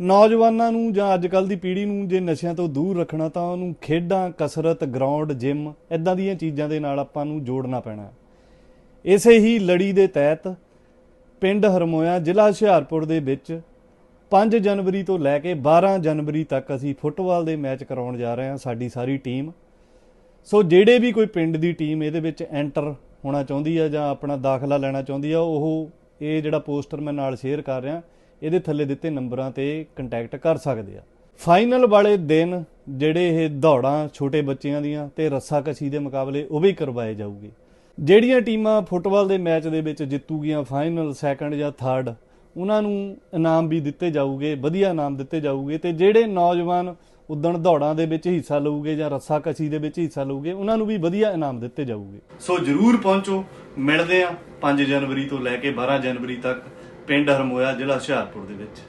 ਨੌਜਵਾਨਾਂ ਨੂੰ ਜਾਂ ਅੱਜ ਕੱਲ ਦੀ ਪੀੜ੍ਹੀ ਨੂੰ ਜੇ ਨਸ਼ਿਆਂ ਤੋਂ ਦੂਰ ਰੱਖਣਾ ਤਾਂ ਉਹਨੂੰ ਖੇਡਾਂ, ਕਸਰਤ, ਗਰਾਊਂਡ, ਜਿਮ ਇਦਾਂ ਦੀਆਂ ਚੀਜ਼ਾਂ ਦੇ ਨਾਲ ਆਪਾਂ ਨੂੰ ਜੋੜਨਾ ਪੈਣਾ। ਇਸੇ ਹੀ ਲੜੀ ਦੇ ਤਹਿਤ ਪਿੰਡ ਹਰਮੋਇਆ, ਜ਼ਿਲ੍ਹਾ ਹੁਸ਼ਿਆਰਪੁਰ ਦੇ ਵਿੱਚ 5 ਜਨਵਰੀ ਤੋਂ ਲੈ ਕੇ 12 ਜਨਵਰੀ ਤੱਕ ਅਸੀਂ ਫੁੱਟਬਾਲ ਦੇ ਮੈਚ ਕਰਾਉਣ ਜਾ ਰਹੇ ਹਾਂ, ਸਾਡੀ ਸਾਰੀ ਟੀਮ। ਸੋ ਜਿਹੜੇ ਵੀ ਕੋਈ ਪਿੰਡ ਦੀ ਟੀਮ ਇਹਦੇ ਵਿੱਚ ਐਂਟਰ ਹੋਣਾ ਚਾਹੁੰਦੀ ਆ ਜਾਂ ਆਪਣਾ ਦਾਖਲਾ ਲੈਣਾ ਚਾਹੁੰਦੀ ਆ, ਉਹ ਇਹ ਜਿਹੜਾ ਪੋਸਟਰ ਮੈਂ ਨਾਲ ਸ਼ੇਅਰ ਕਰ ਰਿਹਾ ਇਹਦੇ ਥੱਲੇ ਦਿੱਤੇ ਨੰਬਰਾਂ ਤੇ ਕੰਟੈਕਟ ਕਰ ਸਕਦੇ ਆ। ਫਾਈਨਲ ਵਾਲੇ ਦਿਨ ਜਿਹੜੇ ਇਹ ਦੌੜਾਂ ਛੋਟੇ ਬੱਚਿਆਂ ਦੀਆਂ ਤੇ ਰੱਸਾਕਸ਼ੀ ਦੇ ਮੁਕਾਬਲੇ ਉਹ ਵੀ ਕਰਵਾਏ ਜਾਊਗੇ। ਜਿਹੜੀਆਂ ਟੀਮਾਂ ਫੁੱਟਬਾਲ ਦੇ ਮੈਚ ਦੇ ਵਿੱਚ ਜਿੱਤੂਗੀਆਂ ਫਾਈਨਲ ਸੈਕੰਡ ਜਾਂ ਥਰਡ ਉਹਨਾਂ ਨੂੰ ਇਨਾਮ ਵੀ ਦਿੱਤੇ ਜਾਊਗੇ, ਵਧੀਆ ਇਨਾਮ ਦਿੱਤੇ ਜਾਊਗੇ ਤੇ ਜਿਹੜੇ ਨੌਜਵਾਨ ਉਦਣ ਦੌੜਾਂ ਦੇ ਵਿੱਚ ਹਿੱਸਾ ਲਊਗੇ ਜਾਂ ਰੱਸਾ ਕਸ਼ੀ ਦੇ ਵਿੱਚ ਹਿੱਸਾ ਲਊਗੇ, ਉਹਨਾਂ ਨੂੰ ਵੀ ਵਧੀਆ ਇਨਾਮ ਦਿੱਤੇ ਜਾਊਗੇ। ਸੋ ਜਰੂਰ ਪਹੁੰਚੋ, ਮਿਲਦੇ ਆ 5 ਜਨਵਰੀ ਤੋਂ ਲੈ ਕੇ 12 ਜਨਵਰੀ ਤੱਕ। ਪਿੰਡ ਹਰਮੋਇਆ ਜ਼ਿਲ੍ਹਾ ਹੁਸ਼ਿਆਰਪੁਰ ਦੇ ਵਿੱਚ।